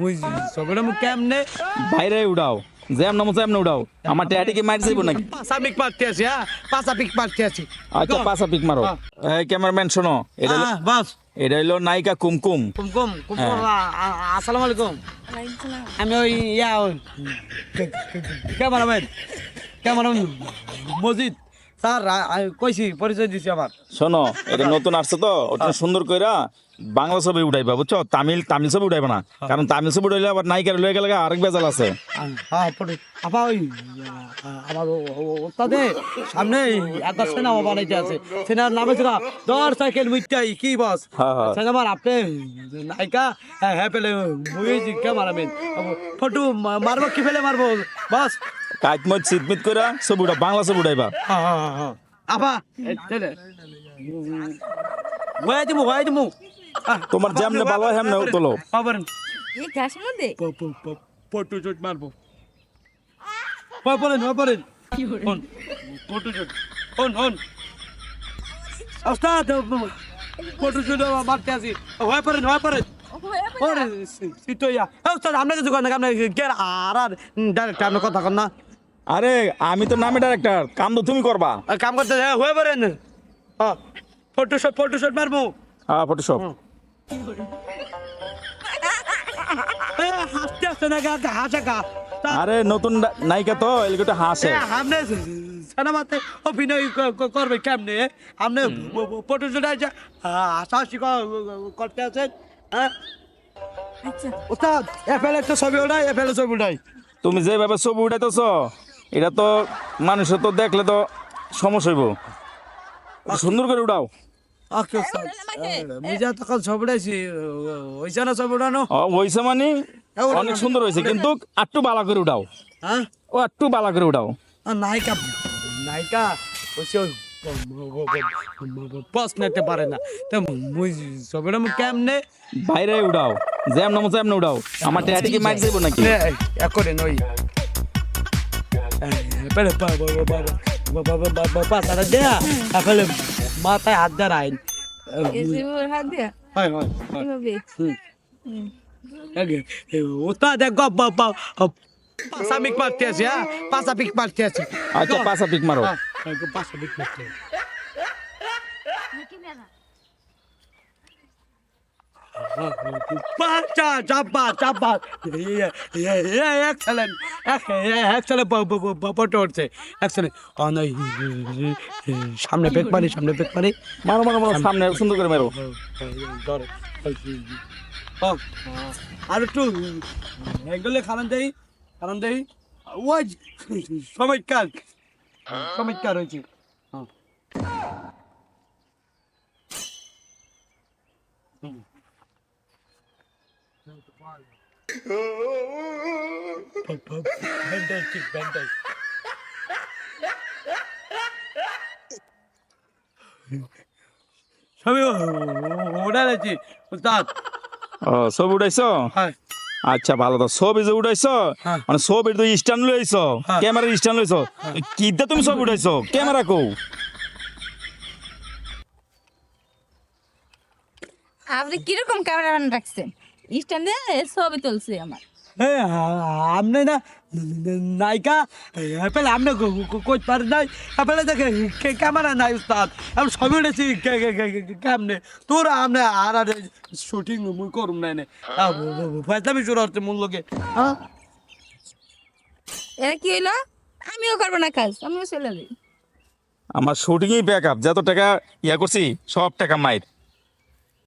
মুই ছবিটা মু কেমনে? বাইরে উড়াও জ্যাম নামো জ্যাম উড়াও। আমার ট্যাটি কি যাইব নাকি? পাঁচা পিক পারতে আছি হ্যাঁ? পাঁচা পিক পারতে আছি। আচ্ছা পাঁচা পিক মারো। এই ক্যামেরাম্যান শোনো এটা বাস। এটা হইল নায়িকা কুমকুম। কুমকুম কুমকুম। আ- আ- আসসালামু আলাইকুম। আমি ওই ইয়া ওই ক্যামেরাম্যান। ক্যামেরাম্যান মজিদ। স্যার কইছি পরিচয় দিছি আমার। শোনো এটা নতুন আসছে তো ওটা সুন্দর কইরা বাংলা ছবি উঠাইবা বুঝছ তামিল তামিল ছবি উঠাইবা না কারণ তামিল ছবি উঠাইলে আবার নায়িকার লয়ে গেলে আরেক বেজাল আছে হ্যাঁ আপা ওই আমার ওস্তাদে সামনে একটা সিনেমা বানাইতে আছে সিনেমার নাম হচ্ছে দর সাইকেল মুইটাই কি বস হ্যাঁ, হ্যাঁ। সিনেমার আপনি নায়িকা হ্যাঁ হ্যাঁ পেলে মুই ক্যামেরাম্যান ফটো মা- মারবো কি ফেলে মারবো বাস কাইট মত সিটমিট কইরা ছবি উঠা বাংলা ছবি উঠাইবা হ্যাঁ হ্যাঁ হ্যাঁ আপা হয়ে দিমু হয়ে দিমু তোমার যেমনে ভালো হয় হেমনে তোলো আবার এই ঘাসের মধ্যে? ফটো শুট মারবো। পড়েন হয় পড়েন হন ফটো শুট হন হন। ওস্তাদ ফটো শুট মারতে আসি। হয় পড়েন হয় পড়েন। ওরে সিটোয়া ওস্তাদ আমরা কিছু করেন না আপনি কে আর আর ডাইরেক্ট আপনি কথা কন না। আরে আমি তো নামে ডাইরেক্টর কাম তো তুমি করবা। কাম করতে হ্যাঁ হয়ে পড়েন। হ্যাঁ ফটো শুট ফটো শুট মারবো। হ্যাঁ ফটোশপ হাসতে আসতে না গা হাসা গা আরে নতুন নায়িকা তো এলিগোটা হাসে। আপনি সিনেমাতে অভিনয় করবে কেমনে? আপনি ফটো শুট আছে হাসাহাসি ক- করতে আছেন হ্যাঁ? আচ্ছা। ওস্তাদ এফএল একটা ছবি ওঠাই এফএল ছবি ওঠাই। তুমি যেভাবে ছবি উঠাইতেছ এটা তো মানুষের তো দেখলে তো সমস্যা হইব। সুন্দর করে উঠাও। হইছে মানে অনেক সুন্দর হয়েছে কিন্তু একটু বালা করে উঠাও হ্যাঁ ও একটু বালা করে উঠাও নায়িকা নায়িকা হচ্ছে ওই নিতে পারে না তো মুই ছবিটা মু কেমনে বাইরে জ্যাম নামো জ্যাম উঠাও আমার ট্যাটি কি মারি যাইব নাকি করে নই পেলে ওর হাত দিয়া? আইন হয় ওটা দেখ পাসামিক মারতে আছে হ্যাঁ? পাসামিক মারতে আছে। আচ্ছা পাসা পিক মারো। পাসামিক পারতে সামনে পেক মারি সামনে পেক মারি মারো মারো মারো সামনে সুন্দর করে মারো আর একটু এগুলো খারান দেই খালান দেই ওই চমৎকার চমৎকার হয়েছে হ্যাঁ। সবই উস্তাদ। ও ছবি উঠাইছো হ্যাঁ। আচ্ছা ভালো তো। ছবি যে উঠাইছো হ্যাঁ। মানে ছবির তো স্ট্যান্ড লইছো হ্যাঁ। ক্যামেরার স্ট্যান্ড লইছো কিদা তুমি সব উঠাইছো ক্যামেরা কো আপনি কীরকম ক্যামেরাম্যান রাখছেন? স্ট্যান্ডে ছবি তুলছে আমার। আমনে না নায়িকা পেলে আমনে কই পারে নাই। দেখে ক্যামেরা নাই উস্তাদ। আমি ছবি উঠেছি কেমনে? তোর আমনে আর আর শুটিং মুই করুম নাই নে। ফাইজলামি শুরু হচ্ছে মূল লোকে। হ্যাঁ এরা কি হইল? আমিও করব না কাজ আমিও চলে যাই। আমার শুটিংই ব্যাক আপ যত টাকা ইয়া করছি সব টাকা মাইর।